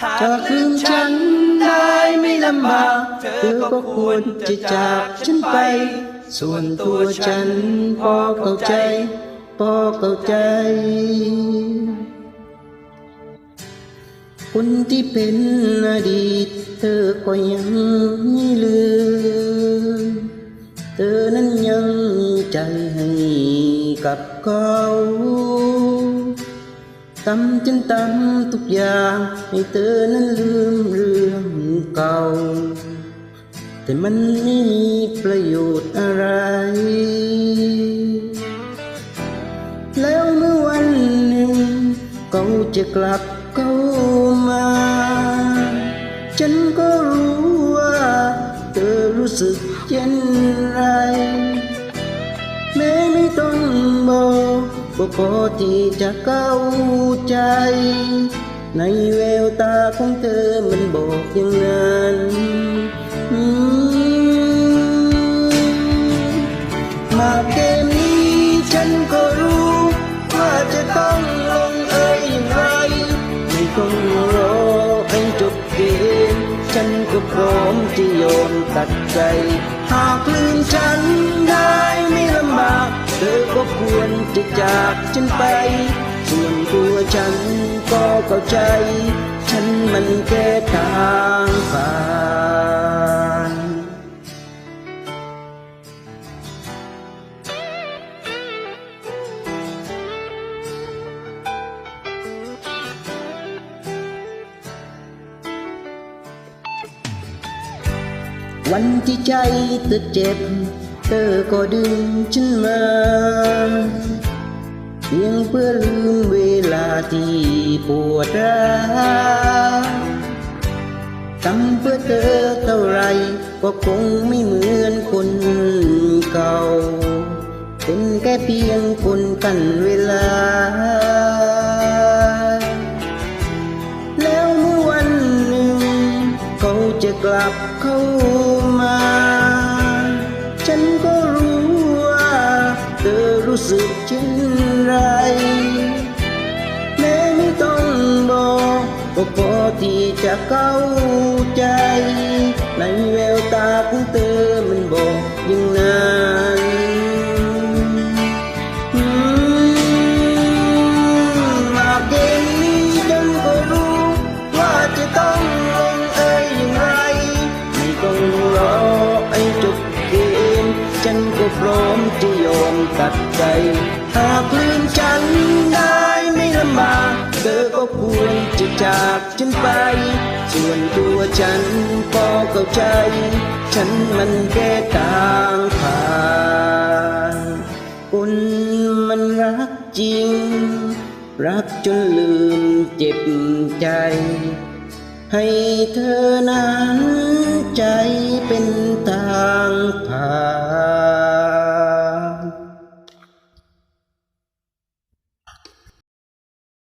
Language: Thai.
จากลืมฉันได้ไม่ลำบากเธอก็ควรจะจากฉันไป ส่วนตัวฉันพอเข้าใจ พอเข้าใจ คนที่เป็นอดีต เธอก็ยังไม่ลืม เธอนั้นยังใจให้กับเขา ทำจนทำทุกอย่างให้เธอนั้นลืมเรื่องเก่า แต่มันไม่มีประโยชน์อะไร แล้วเมื่อวันหนึ่งเขาจะกลับเข้ามา ฉันก็รู้ว่า เธอรู้สึกเช่น กก็พอที่จะเข้าใจ ในแววตาของเธอมันบอกอย่างนั้น พร้อมจะโยนตัดใจ หากลืมฉันได้ไม่ลำบาก เธอก็ควรจะจากฉันไป ส่วนตัวฉันก็เข้าใจ ฉันมันแค่ วันที่ใจเธอเจ็บ เธอก็ดึงฉันมาเพียงเพื่อลืมเวลาที่ปวดร้าวทำเพื่อเธอเท่าไร ก็คงไม่เหมือนคนเก่า เป็นแค่เพียงคนกันเวลา จะกลับเข้ามา ฉันก็รู้ว่าเธอรู้สึกเช่นไร แม้ไม่ต้องบอกก็พอที่จะเข้าใจ ในแววตาของเธอมันบอกยังไง พร้อมจะยอมตัดใจ หากลืมฉันได้ไม่ลำบากเธอก็ควรจะจากฉันไป ส่วนตัวฉันก็เข้าใจ ฉันมันแค่ทางผ่านคนมันรักจริง รักจนลืมเจ็บใจ ให้เธอนั้นใจเป็นทางผ่าน